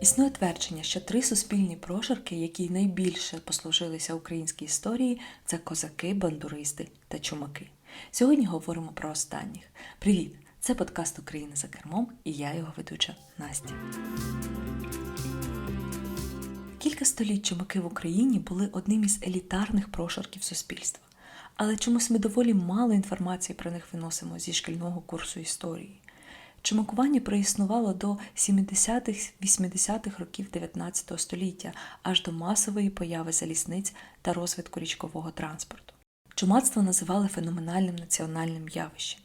Існує твердження, що три суспільні прошарки, які найбільше послужилися українській історії, це козаки, бандуристи та чумаки. Сьогодні говоримо про останніх. Привіт! Це подкаст Україна за кермом і я його ведуча Настя. Кілька століть чумаки в Україні були одним із елітарних прошарків суспільства. Але чомусь ми доволі мало інформації про них виносимо зі шкільного курсу історії. Чумакування проіснувало до 70-80-х років 19 століття аж до масової появи залізниць та розвитку річкового транспорту. Чумацтво називали феноменальним національним явищем.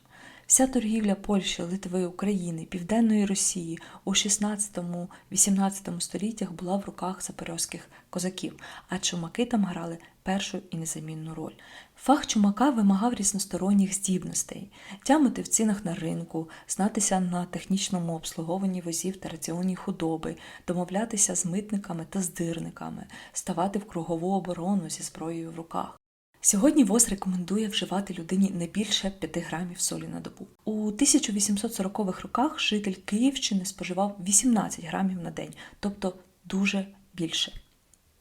Вся торгівля Польщі, Литви, України, Південної Росії у 16-18 століттях була в руках запорозьких козаків, а чумаки там грали першу і незамінну роль. Фах чумака вимагав різносторонніх здібностей, тямити в цінах на ринку, знатися на технічному обслуговуванні возів та раціонній худоби, домовлятися з митниками та здирниками, ставати в кругову оборону зі зброєю в руках. Сьогодні ВОЗ рекомендує вживати людині не більше 5 грамів солі на добу. У 1840-х роках житель Київщини споживав 18 грамів на день, тобто дуже більше,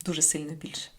дуже сильно більше.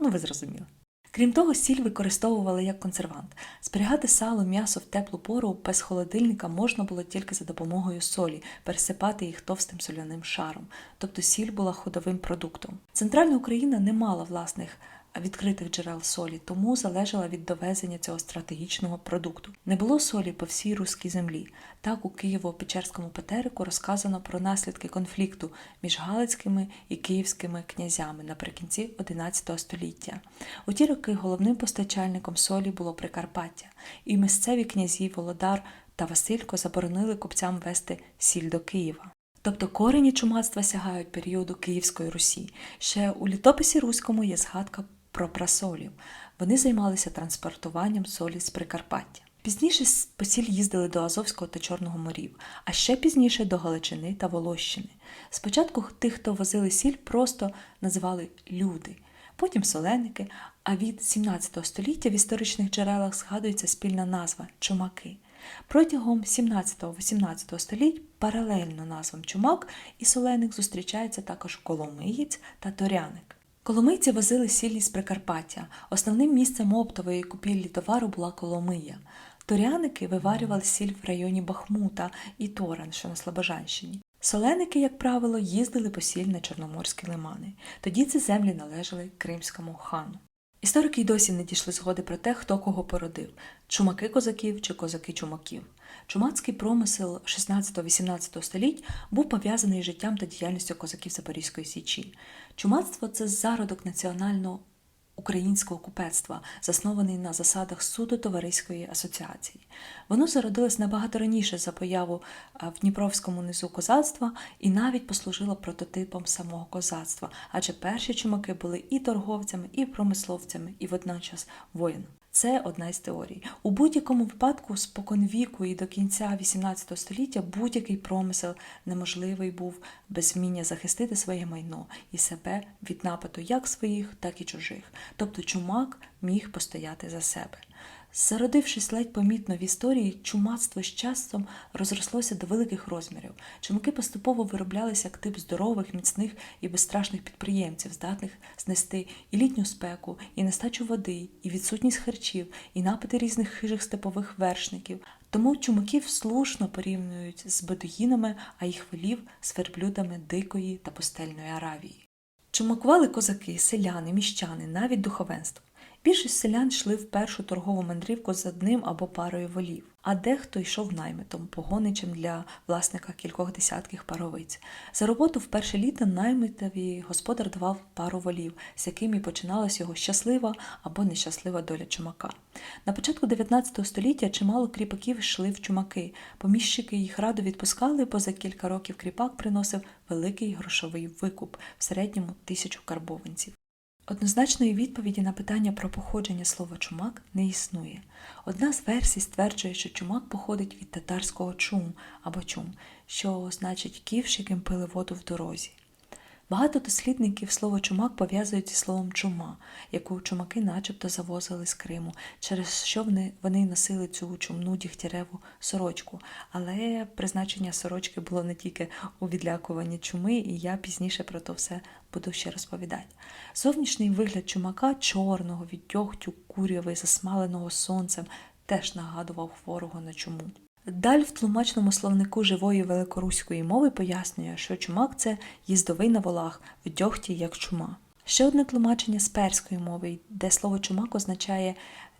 Ну, ви зрозуміли. Крім того, сіль використовували як консервант. Зберігати сало, м'ясо в теплу пору без холодильника можна було тільки за допомогою солі, пересипати їх товстим соляним шаром, тобто сіль була ходовим продуктом. Центральна Україна не мала власних відкритих джерел солі, тому залежала від довезення цього стратегічного продукту. Не було солі по всій руській землі. Так у Києво-Печерському Петерику розказано про наслідки конфлікту між Галицькими і київськими князями наприкінці XI століття. У ті роки головним постачальником солі було Прикарпаття, і місцеві князі Володар та Василько заборонили купцям вести сіль до Києва. Тобто корені чумацтва сягають періоду Київської Русі. Ще у літописі руському є згадка про прасолів. Вони займалися транспортуванням солі з Прикарпаття. Пізніше по сіль їздили до Азовського та Чорного морів, а ще пізніше до Галичини та Волощини. Спочатку тих, хто возили сіль, просто називали люди, потім соленики, а від 17 століття в історичних джерелах згадується спільна назва чумаки. Протягом 17-18 століть паралельно назвам чумак і соленик зустрічаються також коломиєць та торяник. Коломийці возили сіль з Прикарпаття. Основним місцем оптової купівлі товару була Коломия. Торяники виварювали сіль в районі Бахмута і Торан, що на Слобожанщині. Соленики, як правило, їздили по сіль на Чорноморські лимани. Тоді ці землі належали Кримському хану. Історики й досі не дійшли згоди про те, хто кого породив чумаки козаків чи козаки чумаків. Чумацький промисел 16-18 століть був пов'язаний з життям та діяльністю козаків Запорізької Січі. Чумацтво це зародок національного українського купецтва, заснований на засадах суду товариської асоціації. Воно зародилось набагато раніше за появу в Дніпровському низу козацтва і навіть послужило прототипом самого козацтва, адже перші чумаки були і торговцями, і промисловцями, і водночас воїнами. Це одна із теорій. У будь-якому випадку, спокон віку і до кінця XVIII століття будь-який промисел неможливий був без вміння захистити своє майно і себе від нападу як своїх, так і чужих. Тобто чумак міг постояти за себе. Зародившись ледь помітно в історії, чумацтво з часом розрослося до великих розмірів. Чумаки поступово вироблялися як тип здорових, міцних і безстрашних підприємців, здатних знести і літню спеку, і нестачу води, і відсутність харчів, і напити різних хижих степових вершників. Тому чумаків слушно порівнюють з бедуїнами, а їх волів з верблюдами дикої та пустельної Аравії. Чумакували козаки, селяни, міщани, навіть духовенство. Більшість селян йшли в першу торгову мандрівку з одним або парою волів, а дехто йшов наймитом, погоничем для власника кількох десятків паровиць. За роботу в перше літо наймитові господар давав пару волів, з якими починалась його щаслива або нещаслива доля чумака. На початку 19 століття чимало кріпаків йшли в чумаки. Поміщики їх радо відпускали, бо за кілька років кріпак приносив великий грошовий викуп в середньому тисячу карбованців. Однозначної відповіді на питання про походження слова чумак не існує. Одна з версій стверджує, що чумак походить від татарського чум або чум, що значить ківш, яким пили воду в дорозі. Багато дослідників слово чумак пов'язують зі словом чума, яку чумаки начебто завозили з Криму, через що вони, носили цю чумну дігтяреву сорочку. Але призначення сорочки було не тільки у відлякуванні чуми, і я пізніше про то все буду ще розповідати. Зовнішній вигляд чумака чорного, від дьогтю, курявий, засмаленого сонцем, теж нагадував хворого на чуму. Даль в тлумачному словнику живої великоруської мови пояснює, що чумак це їздовий на волах, в дьогті як чума. Ще одне тлумачення з перської мови, де слово чумак означає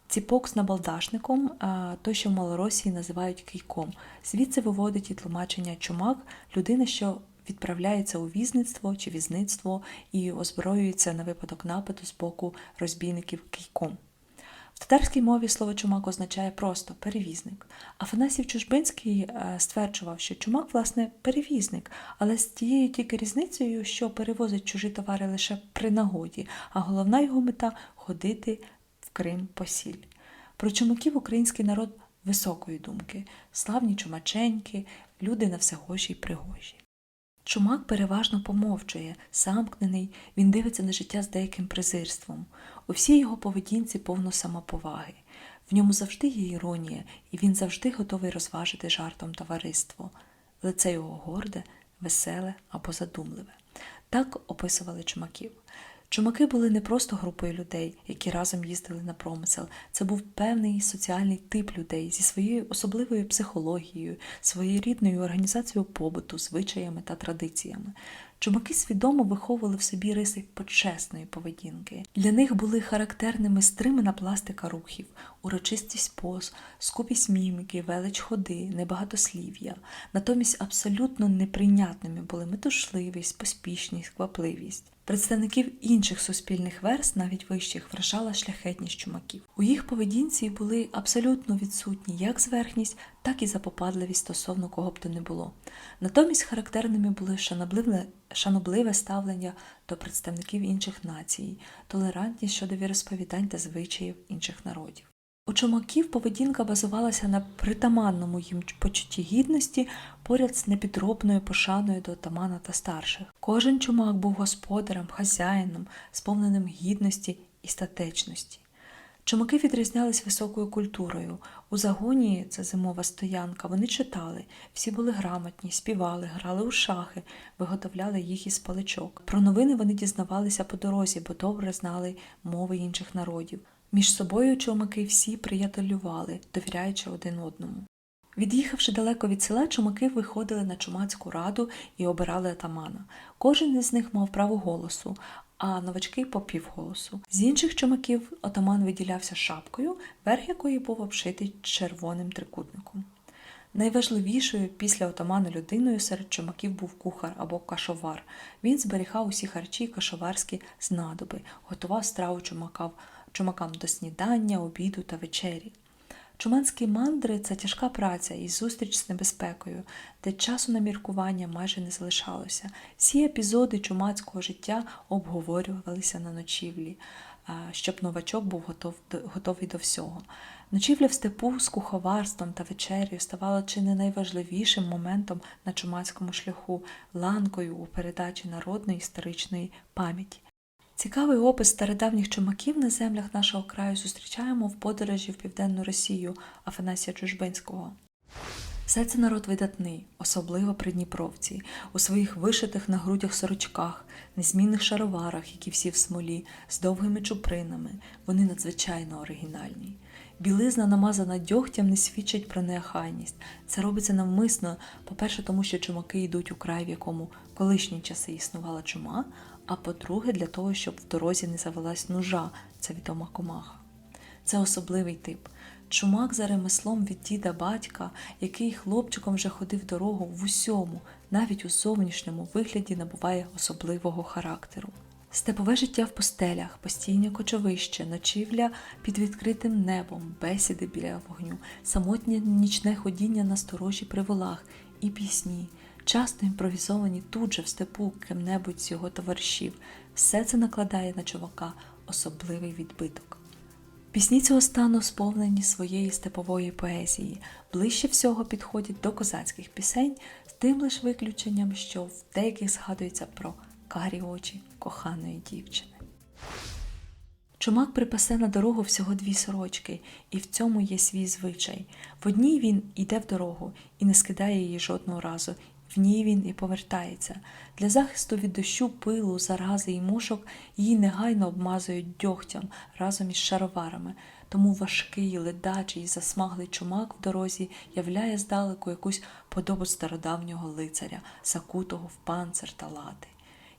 ціпок з набалдашником, а той, що в Малоросії називають кийком. Звідси виводить і тлумачення чумак людина, що відправляється у візництво чи візництво і озброюється на випадок нападу з боку розбійників кийком. В татарській мові слово чумак означає просто перевізник. Афанасів Чужбинський е, стверджував, що чумак, власне, перевізник, але з тією тільки різницею, що перевозить чужі товари лише при нагоді, а головна його мета ходити в Крим по сіль. Про чумаків український народ високої думки, славні чумаченьки, люди на все гоші й пригожі. Чумак переважно помовчує, замкнений, він дивиться на життя з деяким презирством. У всій його поведінці повно самоповаги. В ньому завжди є іронія, і він завжди готовий розважити жартом товариство. Лице його горде, веселе або задумливе. Так описували чумаків. Чумаки були не просто групою людей, які разом їздили на промисел. Це був певний соціальний тип людей зі своєю особливою психологією, своєрідною організацією побуту, звичаями та традиціями. Чумаки свідомо виховували в собі риси почесної поведінки. Для них були характерними стримана пластика рухів, урочистість поз, скупість міміки, велич ходи, небагатослів'я. Натомість абсолютно неприйнятними були метушливість, поспішність, квапливість. Представників інших суспільних верст, навіть вищих, вражала шляхетність чумаків. У їх поведінці були абсолютно відсутні як зверхність, так і запопадливість стосовно кого б то не було. Натомість характерними були шанобливе, шанобливе ставлення до представників інших націй, толерантність щодо віросповідань та звичаїв інших народів. У чумаків поведінка базувалася на притаманному їм почутті гідності поряд з непідробною пошаною до отамана та старших. Кожен чумак був господарем, хазяїном, сповненим гідності і статечності. Чумаки відрізнялись високою культурою. У загоні, це зимова стоянка, вони читали, всі були грамотні, співали, грали у шахи, виготовляли їх із паличок. Про новини вони дізнавалися по дорозі, бо добре знали мови інших народів. Між собою чумаки всі приятелювали, довіряючи один одному. Від'їхавши далеко від села, чумаки виходили на чумацьку раду і обирали атамана. Кожен із них мав право голосу, а новачки по півголосу. З інших чумаків отаман виділявся шапкою, верх якої був обшитий червоним трикутником. Найважливішою після отамана людиною серед чумаків був кухар або кашовар. Він зберігав усі харчі кашоварські знадоби, готував страву чумакам, чумакам до снідання, обіду та вечері. Чуманські мандри це тяжка праця і зустріч з небезпекою, де часу на міркування майже не залишалося. Всі епізоди чумацького життя обговорювалися на ночівлі, щоб новачок був готов, готовий до всього. Ночівля в степу з куховарством та вечерею ставала чи не найважливішим моментом на чумацькому шляху, ланкою у передачі народної історичної пам'яті. Цікавий опис стародавніх чумаків на землях нашого краю зустрічаємо в подорожі в Південну Росію Афанасія Чужбинського. Все це народ видатний, особливо придніпровці, у своїх вишитих на грудях сорочках, незмінних шароварах, які всі в смолі, з довгими чупринами. Вони надзвичайно оригінальні. Білизна, намазана дьогтям, не свідчить про неахайність. Це робиться навмисно, по-перше, тому що чумаки йдуть у край, в якому колишні часи існувала чума, а по-друге, для того, щоб в дорозі не завелась нужа, це відома комаха. Це особливий тип. Чумак за ремеслом від діда батька, який хлопчиком вже ходив дорогу в усьому, навіть у зовнішньому вигляді набуває особливого характеру. Степове життя в постелях, постійне кочовище, ночівля під відкритим небом, бесіди біля вогню, самотнє нічне ходіння на сторожі при волах і пісні, часто імпровізовані тут же в степу ким-небудь з його товаришів. Все це накладає на чувака особливий відбиток. Пісні цього стану сповнені своєї степової поезії, ближче всього підходять до козацьких пісень, з тим лиш виключенням, що в деяких згадується про карі очі коханої дівчини. Чумак припасе на дорогу всього дві сорочки, і в цьому є свій звичай. В одній він йде в дорогу і не скидає її жодного разу, в ній він і повертається. Для захисту від дощу, пилу, зарази і мушок її негайно обмазують дьогтям разом із шароварами. Тому важкий, ледачий засмаглий чумак в дорозі являє здалеку якусь подобу стародавнього лицаря, закутого в панцир та лати.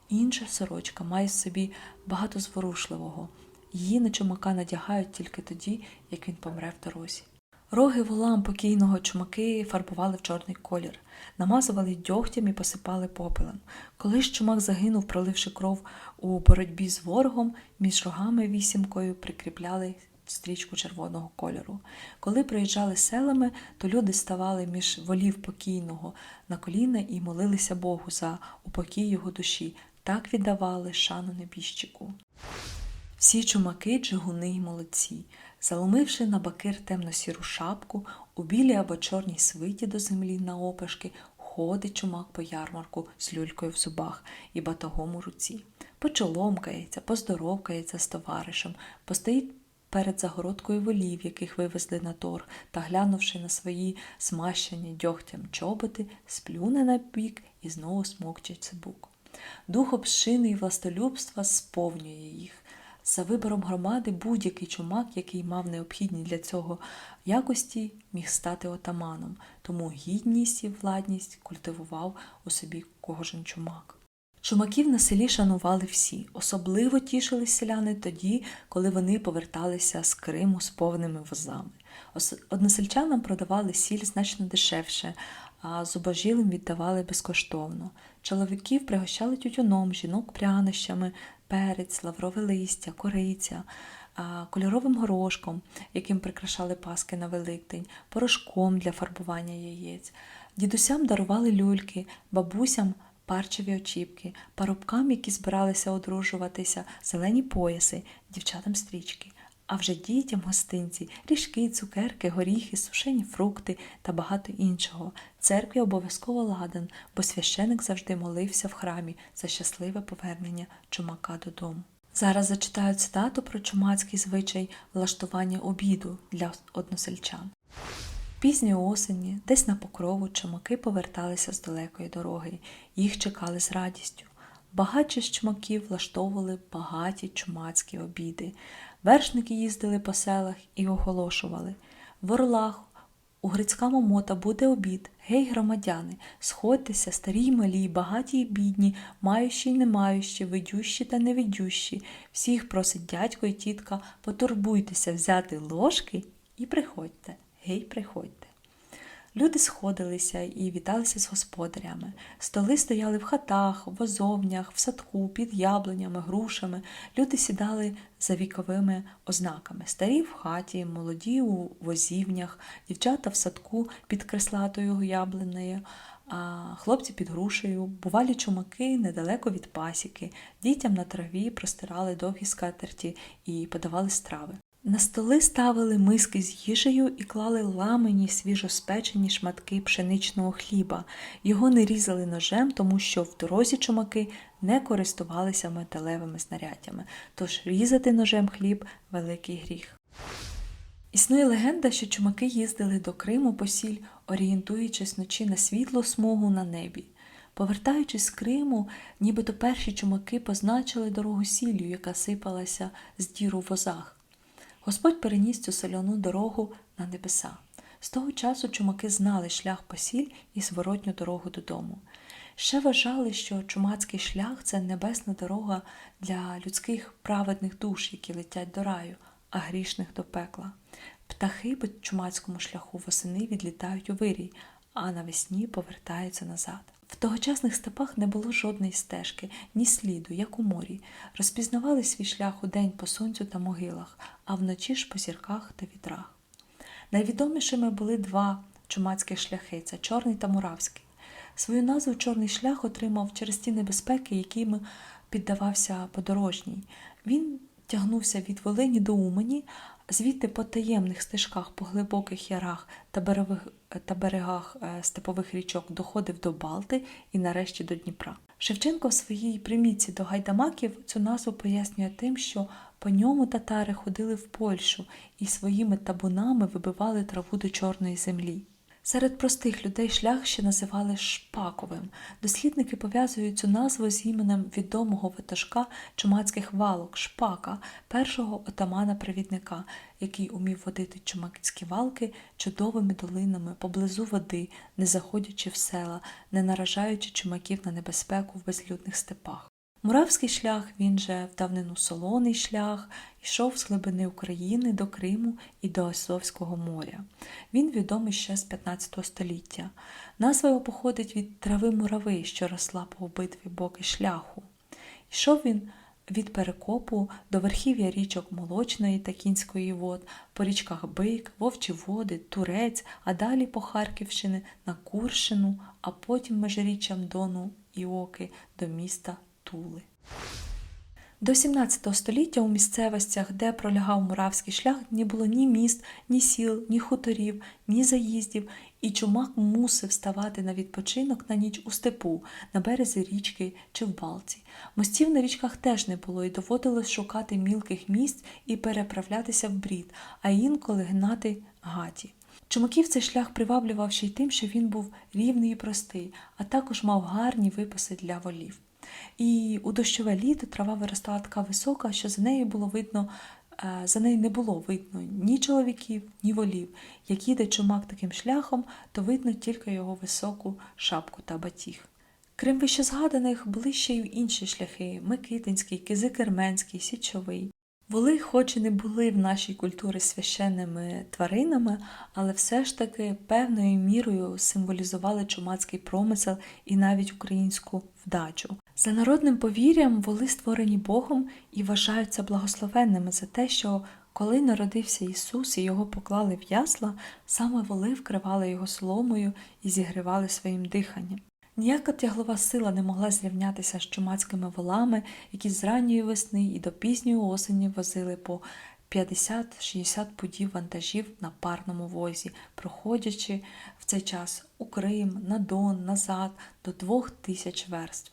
Інша сорочка має в собі багато зворушливого. Її на чумака надягають тільки тоді, як він помре в дорозі. Роги волам покійного чумаки фарбували в чорний колір, намазували дьогтям і посипали попелем. Коли ж чумак загинув, проливши кров у боротьбі з ворогом, між рогами вісімкою прикріпляли стрічку червоного кольору. Коли проїжджали селами, то люди ставали між волів покійного на коліна і молилися Богу за упокій його душі. Так віддавали шану небіжчику. Всі чумаки джигуни й молодці, заломивши на бакир темно-сіру шапку, у білій або чорній свиті до землі на опешки, ходить чумак по ярмарку з люлькою в зубах і батогом у руці. Почоломкається, поздоровкається з товаришем, постоїть перед загородкою волів, яких вивезли на торг, та, глянувши на свої смащені дьогтям чоботи, сплюне на бік і знову смокче цибук. Дух общини і властолюбства сповнює їх. За вибором громади будь-який чумак, який мав необхідні для цього якості, міг стати отаманом, тому гідність і владність культивував у собі кожен чумак. Чумаків на селі шанували всі, особливо тішились селяни тоді, коли вони поверталися з Криму з повними возами. Односельчанам продавали сіль значно дешевше, а зубожілим віддавали безкоштовно. Чоловіків пригощали тютюном, жінок прянощами, перець, лаврове листя, кориця, кольоровим горошком, яким прикрашали паски на Великдень, порошком для фарбування яєць. Дідусям дарували люльки, бабусям парчеві очіпки, парубкам, які збиралися одружуватися, зелені пояси, дівчатам стрічки. А вже дітям гостинці, ріжки, цукерки, горіхи, сушені фрукти та багато іншого. Церкві обов'язково ладан, бо священик завжди молився в храмі за щасливе повернення чумака додому. Зараз зачитаю цитату про чумацький звичай влаштування обіду для односельчан. Пізньої осені, десь на покрову, чумаки поверталися з далекої дороги. Їх чекали з радістю. Багачі з чумаків влаштовували багаті чумацькі обіди. Вершники їздили по селах і оголошували в Орлах, у Грицькому мота буде обід. Гей, громадяни, сходьтеся, старі й малі, багаті й бідні, маючі й не маючі, видющі та невидющі. Всіх просить дядько і тітка, потурбуйтеся взяти ложки і приходьте. Гей, приходьте. Люди сходилися і віталися з господарями. Столи стояли в хатах, в возовнях, в садку, під яблунями, грушами. Люди сідали за віковими ознаками. Старі в хаті, молоді у возівнях, дівчата в садку під креслатою яблунею, а хлопці під грушею, бувалі чумаки недалеко від пасіки. Дітям на траві простирали довгі скатерті і подавали страви. На столи ставили миски з їжею і клали ламані свіжоспечені шматки пшеничного хліба. Його не різали ножем, тому що в дорозі чумаки не користувалися металевими знаряддями, тож різати ножем хліб великий гріх. Існує легенда, що чумаки їздили до Криму по сіль, орієнтуючись вночі на світло смугу на небі. Повертаючись з Криму, нібито перші чумаки позначили дорогу сіллю, яка сипалася з діру в возах. Господь переніс цю соляну дорогу на небеса. З того часу чумаки знали шлях по сіль і зворотню дорогу додому. Ще вважали, що чумацький шлях це небесна дорога для людських праведних душ, які летять до раю, а грішних до пекла. Птахи по чумацькому шляху восени відлітають у вирій, а навесні повертаються назад. В тогочасних степах не було жодної стежки, ні сліду, як у морі. Розпізнавали свій шлях у день по сонцю та могилах, а вночі ж по зірках та вітрах. Найвідомішими були два чумацьких шляхи це Чорний та Муравський. Свою назву Чорний шлях отримав через ті небезпеки, якими піддавався подорожній. Він тягнувся від Волині до Умані, звідти по таємних стежках, по глибоких ярах та, берегових, та берегах е, степових річок доходив до Балти і нарешті до Дніпра. Шевченко в своїй примітці до гайдамаків цю назву пояснює тим, що по ньому татари ходили в Польщу і своїми табунами вибивали траву до чорної землі. Серед простих людей шлях ще називали Шпаковим. Дослідники пов'язують цю назву з іменем відомого ватажка чумацьких валок Шпака, першого отамана-провідника, який умів водити чумацькі валки чудовими долинами поблизу води, не заходячи в села, не наражаючи чумаків на небезпеку в безлюдних степах. Муравський шлях, він же в давнину солоний шлях, йшов з глибини України до Криму і до Азовського моря. Він відомий ще з 15 століття. Назва його походить від трави мурави, що росла по обидві боки шляху. Йшов він від перекопу до верхів'я річок Молочної та Кінської вод, по річках Бик, Вовчі води, Турець, а далі по Харківщини на Куршину, а потім межиріччям Дону і Оки до міста Тули. До 17 століття у місцевостях, де пролягав Муравський шлях, не було ні міст, ні сіл, ні хуторів, ні заїздів, і чумак мусив ставати на відпочинок на ніч у степу, на березі річки чи в балці. Мостів на річках теж не було, і доводилось шукати мілких місць і переправлятися в брід, а інколи гнати гаті. Чумаків цей шлях приваблював ще й тим, що він був рівний і простий, а також мав гарні випаси для волів. І у дощове літо трава виростала така висока, що за нею було видно, е, за нею не було видно ні чоловіків, ні волів. Як їде чумак таким шляхом, то видно тільки його високу шапку та батіг. Крім вищезгаданих, були ще й інші шляхи Микитинський, Кизикерменський, Січовий. Воли, хоч і не були в нашій культурі священними тваринами, але все ж таки певною мірою символізували чумацький промисел і навіть українську вдачу. За народним повір'ям, воли створені Богом і вважаються благословенними за те, що коли народився Ісус і його поклали в ясла, саме воли вкривали його соломою і зігрівали своїм диханням. Ніяка тяглова сила не могла зрівнятися з чумацькими волами, які з ранньої весни і до пізньої осені возили по 50-60 пудів вантажів на парному возі, проходячи в цей час у Крим, на Дон, назад до двох тисяч верств.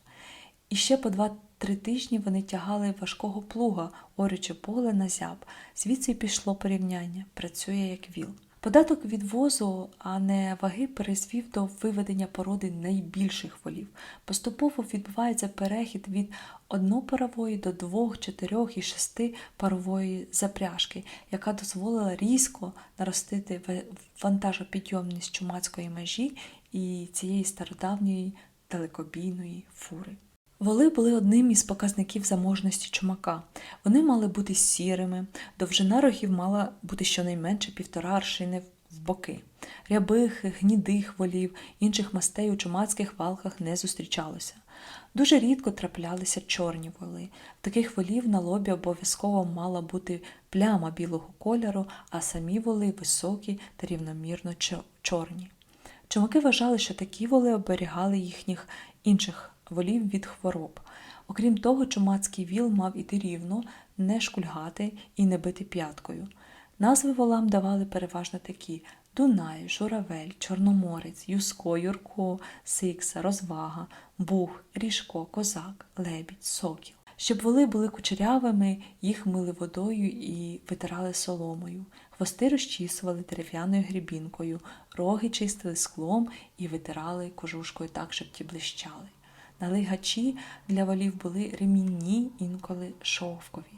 І ще по два-три тижні вони тягали важкого плуга, орючи поле на зяб. Звідси пішло порівняння, працює як віл. Податок від возу, а не ваги, перезвів до виведення породи найбільших волів. Поступово відбувається перехід від однопарової до двох, чотирьох і шести парової запряжки, яка дозволила різко наростити вантажопідйомність чумацької межі і цієї стародавньої далекобійної фури. Воли були одним із показників заможності чумака. Вони мали бути сірими, довжина рогів мала бути щонайменше півтора аршини в боки. Рябих, гнідих волів, інших мастей у чумацьких валках не зустрічалося. Дуже рідко траплялися чорні воли. Таких волів на лобі обов'язково мала бути пляма білого кольору, а самі воли високі та рівномірно чорні. Чумаки вважали, що такі воли оберігали їхніх інших волів від хвороб. Окрім того, чумацький віл мав іти рівно, не шкульгати і не бити п'яткою. Назви волам давали переважно такі: Дунай, Журавель, Чорноморець, Юско, Юрко, Сикса, Розвага, Буг, Ріжко, Козак, Лебідь, Сокіл. Щоб воли були кучерявими, їх мили водою і витирали соломою. Хвости розчісували дерев'яною грібінкою, роги чистили склом і витирали кожушкою так, щоб ті блищали. Налигачі для волів були ремінні, інколи шовкові.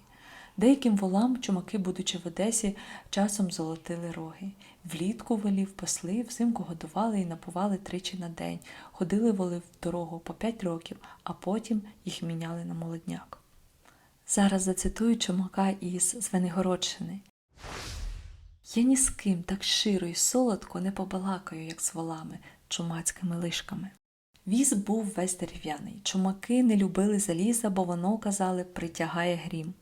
Деяким волам чумаки, будучи в Одесі, часом золотили роги. Влітку волів пасли, взимку годували і напували тричі на день. Ходили воли в дорогу по п'ять років, а потім їх міняли на молодняк. Зараз зацитую чумака із Звенигородщини. Я ні з ким так широ і солодко не побалакаю, як з волами, чумацькими лишками. Віз був весь дерев'яний. Чумаки не любили заліза, бо воно, казали, притягає грім.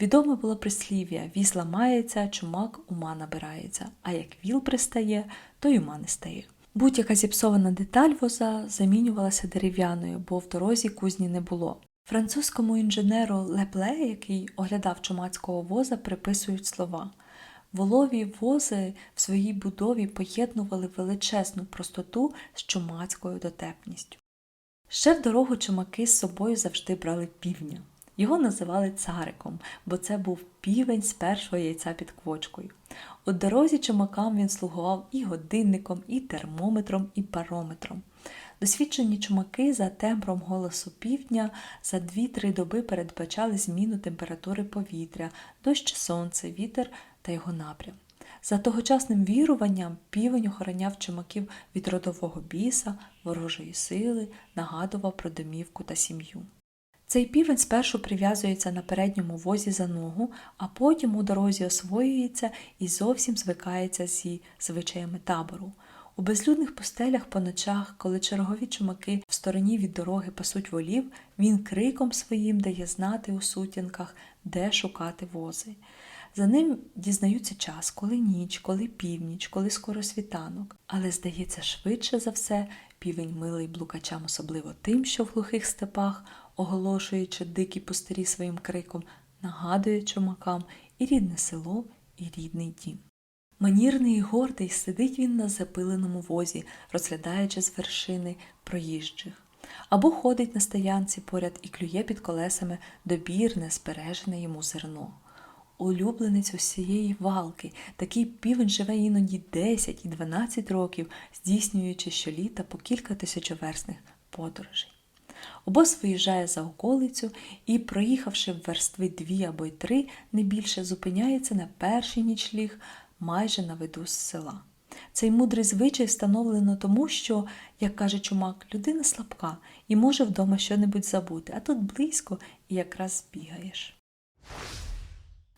Відоме було прислів'я віз ламається, чумак ума набирається, а як віл пристає, то й ума не стає. Будь-яка зіпсована деталь воза замінювалася дерев'яною, бо в дорозі кузні не було. Французькому інженеру Лепле, який оглядав чумацького воза, приписують слова. Волові вози в своїй будові поєднували величезну простоту з чумацькою дотепністю. Ще в дорогу чумаки з собою завжди брали півня. Його називали цариком, бо це був півень з першого яйця під квочкою. У дорозі чумакам він слугував і годинником, і термометром, і парометром. Досвідчені чумаки за тембром голосу півдня за 2-3 доби передбачали зміну температури повітря, дощ сонце, вітер та його напрям. За тогочасним віруванням півень охороняв чумаків від родового біса, ворожої сили, нагадував про домівку та сім'ю. Цей півень спершу прив'язується на передньому возі за ногу, а потім у дорозі освоюється і зовсім звикається зі звичаями табору. У безлюдних пустелях по ночах, коли чергові чумаки в стороні від дороги пасуть волів, він криком своїм дає знати у сутінках, де шукати вози. За ним дізнаються час, коли ніч, коли північ, коли скоро світанок. Але, здається, швидше за все, півень милий блукачам особливо тим, що в глухих степах, оголошуючи дикі пустирі своїм криком, нагадує чумакам і рідне село, і рідний дім. Манірний і гордий сидить він на запиленому возі, розглядаючи з вершини проїжджих. Або ходить на стоянці поряд і клює під колесами добірне, збережене йому зерно. Улюбленець усієї валки, такий півень живе іноді 10 і 12 років, здійснюючи щоліта по кілька тисячоверсних подорожей. Обоз виїжджає за околицю і, проїхавши в верстви дві або й три, не більше зупиняється на перший нічліг майже на виду з села. Цей мудрий звичай встановлено тому, що, як каже чумак, людина слабка і може вдома щонебудь забути, а тут близько і якраз бігаєш.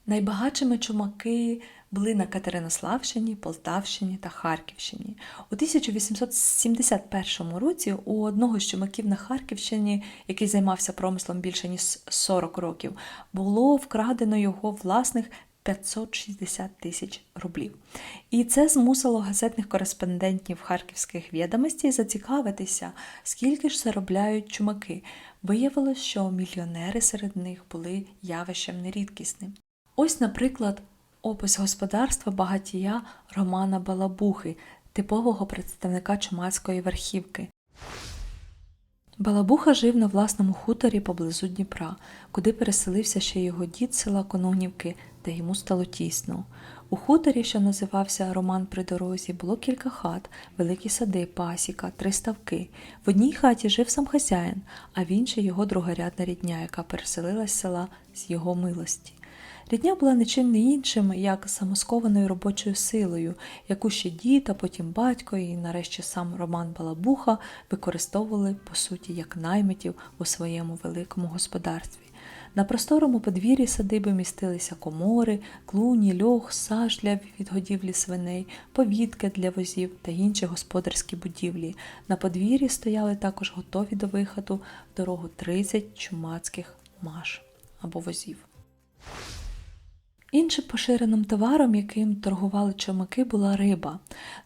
Найбагатшими чумаки були на Катеринославщині, Полтавщині та Харківщині. У 1871 році у одного з чумаків на Харківщині, який займався промислом більше ніж 40 років, було вкрадено його власних 560 тисяч рублів. І це змусило газетних кореспондентів харківських відомостей зацікавитися, скільки ж заробляють чумаки. Виявилось, що мільйонери серед них були явищем нерідкісним. Ось, наприклад, опис господарства багатія Романа Балабухи, типового представника чумацької верхівки. Балабуха жив на власному хуторі поблизу Дніпра, куди переселився ще його дід села Кононівки, де йому стало тісно. У хуторі, що називався Роман при дорозі, було кілька хат, великі сади, пасіка, три ставки. В одній хаті жив сам хазяїн, а в іншій його другорядна рідня, яка переселилась з села з його милості. Рідня була нічим не іншим, як самоскованою робочою силою, яку ще дід, а потім батько і нарешті сам Роман Балабуха використовували по суті як наймитів у своєму великому господарстві. На просторому подвір'ї садиби містилися комори, клуні, льох, саж для відгодівлі свиней, повітки для возів та інші господарські будівлі. На подвір'ї стояли також готові до виходу в дорогу 30 чумацьких маш або возів. Іншим поширеним товаром, яким торгували чумаки, була риба.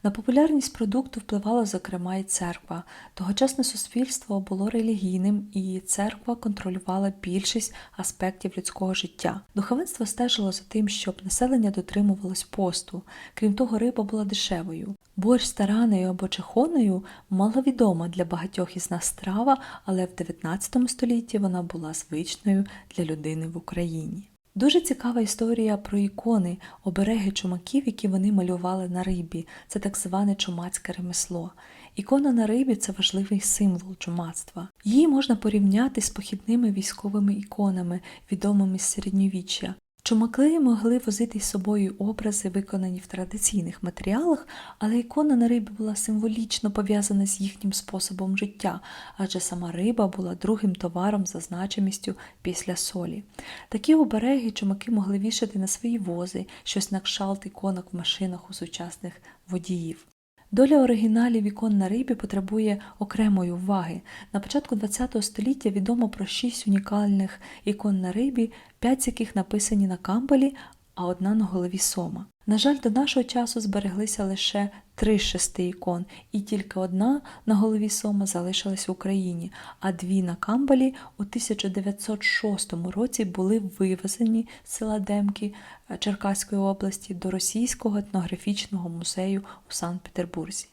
На популярність продукту впливала, зокрема, і церква. Тогочасне суспільство було релігійним, і церква контролювала більшість аспектів людського життя. Духовенство стежило за тим, щоб населення дотримувалось посту. Крім того, риба була дешевою. Борщ з тараною або чехоною маловідома для багатьох із нас страва, але в 19 столітті вона була звичною для людини в Україні. Дуже цікава історія про ікони, обереги чумаків, які вони малювали на рибі. Це так зване чумацьке ремесло. Ікона на рибі це важливий символ чумацтва. Її можна порівняти з похідними військовими іконами, відомими з середньовіччя. Чумаки могли возити з собою образи, виконані в традиційних матеріалах, але ікона на рибі була символічно пов'язана з їхнім способом життя, адже сама риба була другим товаром за значимістю після солі. Такі обереги чумаки могли вішати на свої вози, щось на кшалт іконок в машинах у сучасних водіїв. Доля оригіналів ікон на рибі потребує окремої уваги. На початку ХХ століття відомо про шість унікальних ікон на рибі, п'ять з яких написані на камбалі, а одна на голові сома. На жаль, до нашого часу збереглися лише три з шести ікон, і тільки одна на голові сома залишилась в Україні, а дві на камбалі у 1906 році були вивезені з села Демки е, Черкаської області до Російського етнографічного музею у Санкт-Петербурзі.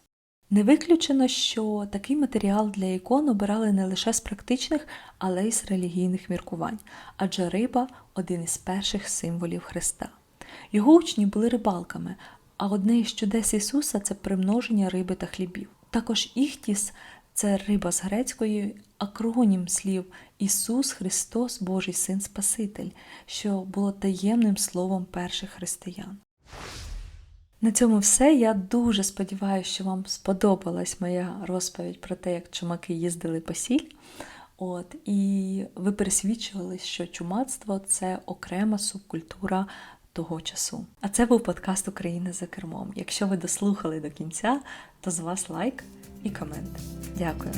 Не виключено, що такий матеріал для ікон обирали не лише з практичних, але й з релігійних міркувань, адже риба один із перших символів Христа. Його учні були рибалками, а одне із чудес Ісуса це примноження риби та хлібів. Також іхтіс це риба з грецької, акронім слів Ісус Христос, Божий Син Спаситель, що було таємним словом перших християн. На цьому все. Я дуже сподіваюся, що вам сподобалась моя розповідь про те, як чумаки їздили по сіль. От, і ви пересвідчувались, що чумацтво це окрема субкультура того часу. А це був подкаст Україна за кермом. Якщо ви дослухали до кінця, то з вас лайк і комент. Дякую.